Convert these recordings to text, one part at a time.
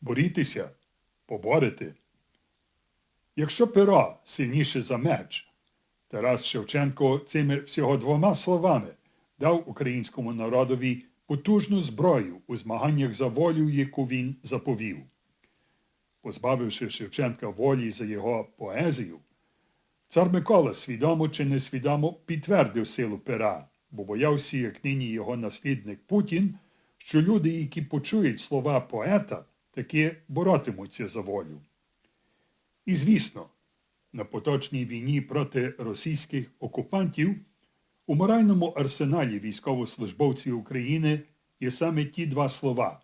борітеся, поборете. Якщо перо сильніше за меч, Тарас Шевченко цими всього двома словами дав українському народові потужну зброю у змаганнях за волю, яку він заповів. Позбавивши Шевченка волі за його поезію, цар Микола свідомо чи несвідомо підтвердив силу пера, бо боявся, як нині його наслідник Путін, що люди, які почують слова поета, таки боротимуться за волю. І звісно, на поточній війні проти російських окупантів у моральному арсеналі військовослужбовців України є саме ті два слова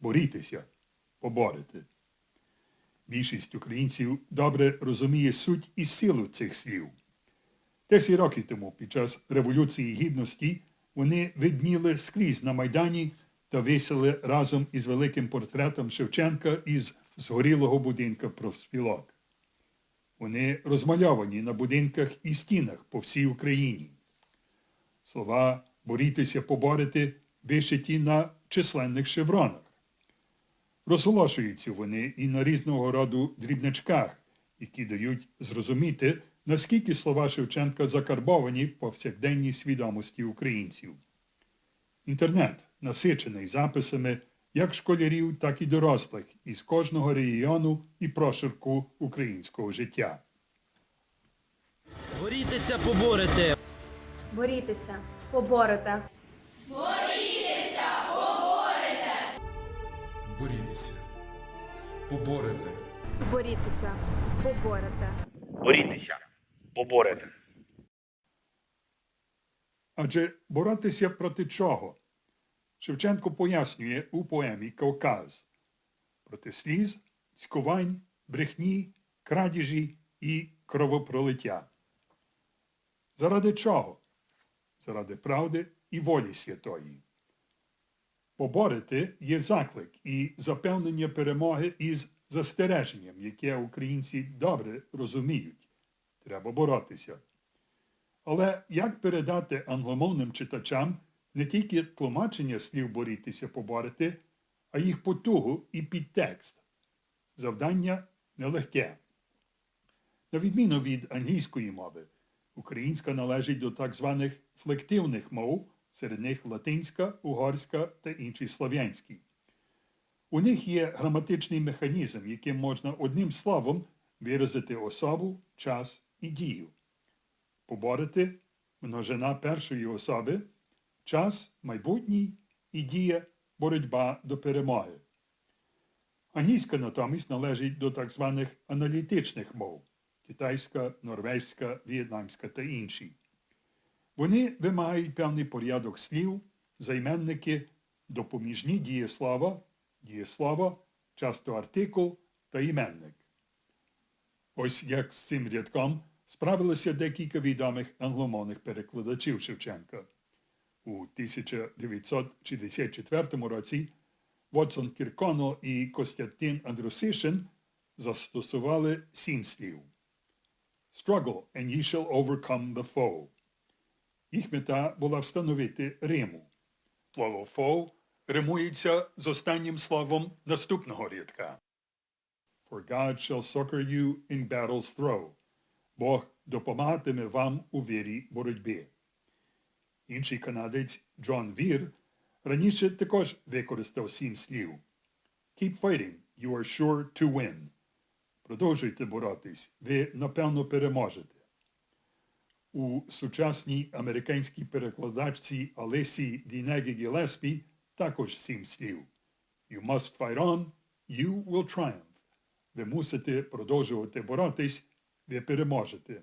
борітеся, поборете. Більшість українців добре розуміє суть і силу цих слів. Десять років тому, під час Революції Гідності, вони видніли скрізь на Майдані та висели разом із великим портретом Шевченка із згорілого будинка профспілок. Вони розмальовані на будинках і стінах по всій Україні. Слова борітеся поборете вишиті на численних шевронах. Розголошуються вони і на різного роду дрібничках, які дають зрозуміти, наскільки слова Шевченка закарбовані в повсякденній свідомості українців. Інтернет насичений записами як школярів, так і дорослих із кожного регіону і прошарку українського життя. Борітеся, поборете. Борітеся, поборете. Борітеся. Поборете. Борітеся, поборете. Борітеся, поборете. Адже боротися проти чого? Шевченко пояснює у поемі Кавказ проти сліз, цькувань, брехні, крадіжі і кровопролиття. Заради чого? Заради правди і волі святої. Поборити є заклик і запевнення перемоги із застереженням, яке українці добре розуміють. Треба боротися. Але як передати англомовним читачам не тільки тлумачення слів борітися поборити, а їх потугу і підтекст? Завдання нелегке. На відміну від англійської мови, українська належить до так званих флективних мов, серед них латинська, угорська та інші слов'янські. У них є граматичний механізм, яким можна одним словом виразити особу, час і дію поборити множина першої особи, час майбутній і дія боротьба до перемоги. Англійська натомість належить до так званих аналітичних мов китайська, норвезька, в'єтнамська та інші. Вони вимагають певний порядок слів, займенники, допоміжні дієслова, дієслово, часто артикул та іменник. Ось як з цим рядком справилося декілька відомих англомовних перекладачів Шевченка. У 1964 році Вотсон Кірконо і Костянтин Андрусишин застосували сім слів. Struggle and ye shall overcome the foe. Їх мета була встановити Риму. Слово «foe» римується з останнім словом наступного рядка. For God shall succor you in battle's throw. Бог допомагатиме вам у вірі боротьби. Інший канадець Джон Вір раніше також використав сім слів. Keep fighting, you are sure to win. Продовжуйте боротись, ви напевно переможете. У сучасній американській перекладачці Алесі Дінегі Гілеспі також сім слів. You must fight on, you will triumph. Ви мусите продовжувати боротись, ви переможете.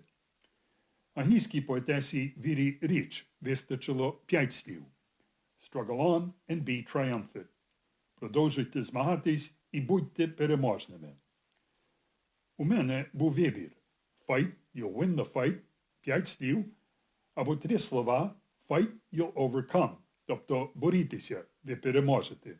Англійській поетесі Вірі Річ вистачило п'ять слів. Struggle on and be triumphant. Продовжуйте змагатись і будьте переможними. У мене був вибір. Fight, you'll win the fight, п'ять слів, або три слова fight, you'll overcome, тобто борітеся, ви переможете.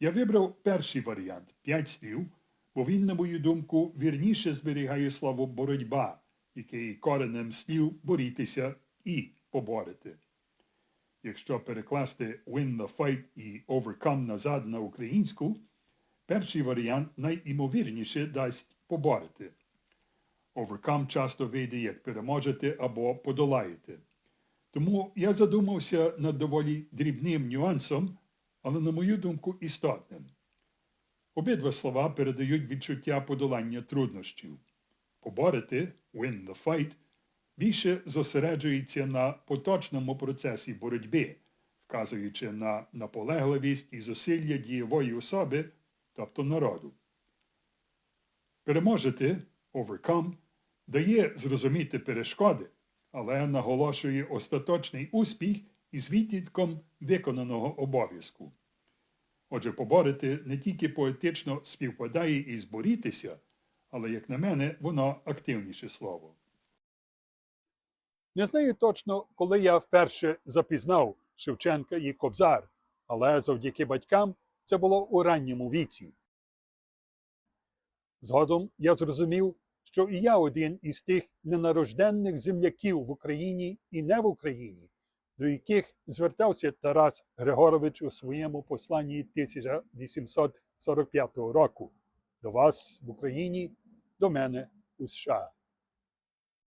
Я вибрав перший варіант п'ять слів, бо він, на мою думку, вірніше зберігає слово боротьба, яке є коренем слів борітеся і поборити. Якщо перекласти win the fight і overcome назад на українську, Перший варіант найімовірніше дасть поборити. Overcome часто вийде як переможете або подолаєте. Тому я задумався над доволі дрібним нюансом, але, на мою думку, істотним. Обидва слова передають відчуття подолання труднощів. Поборити win the fight більше зосереджується на поточному процесі боротьби, вказуючи на наполегливість і зусилля дієвої особи, тобто народу. Переможити overcome дає зрозуміти перешкоди, але наголошує остаточний успіх із відтітком виконаного обов'язку. Отже, поборити не тільки поетично співпадає із борітися, але, як на мене, воно активніше слово. Не знаю точно, коли я вперше запізнав Шевченка і Кобзар, але завдяки батькам це було у ранньому віці. Згодом я зрозумів, що і я один із тих ненарожденних земляків в Україні і не в Україні, до яких звертався Тарас Григорович у своєму посланні 1845 року. До вас в Україні, до мене у США.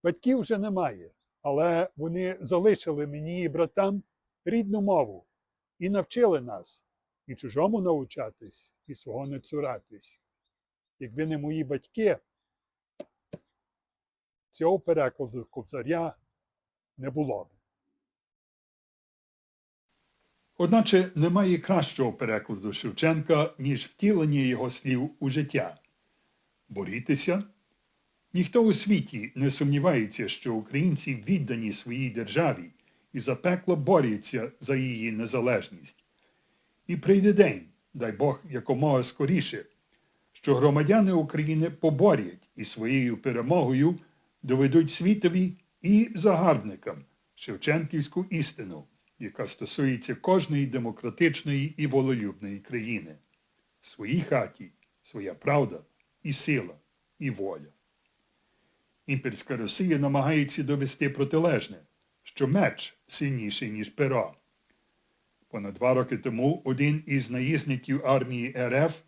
Батьків вже немає, але вони залишили мені і братам рідну мову і навчили нас і чужому навчатись, і свого не цуратись. Якби не мої батьки, цього перекладу кобзаря не було б. Одначе немає кращого перекладу Шевченка, ніж втілення його слів у життя. Борітеся? Ніхто у світі не сумнівається, що українці віддані своїй державі і запекло борються за її незалежність. І прийде день, дай Бог якомога скоріше, що громадяни України поборять і своєю перемогою доведуть світові і загарбникам Шевченківську істину, яка стосується кожної демократичної і волелюбної країни. В своїй хаті своя правда і сила, і воля. Імперська Росія намагається довести протилежне, що меч сильніший, ніж перо. Понад два роки тому один із наїзників армії РФ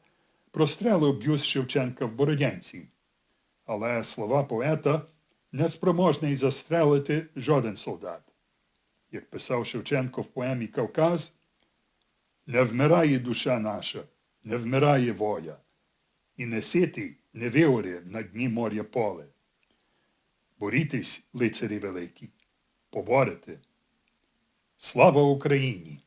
прострелив бюст Шевченка в Бородянці. Але слова поета неспроможний застрелити жоден солдат. Як писав Шевченко в поемі Кавказ, не вмирає душа наша, не вмирає воля, і не ситий не виоре на дні моря поле. Борітесь, лицарі великі, поборете. Слава Україні!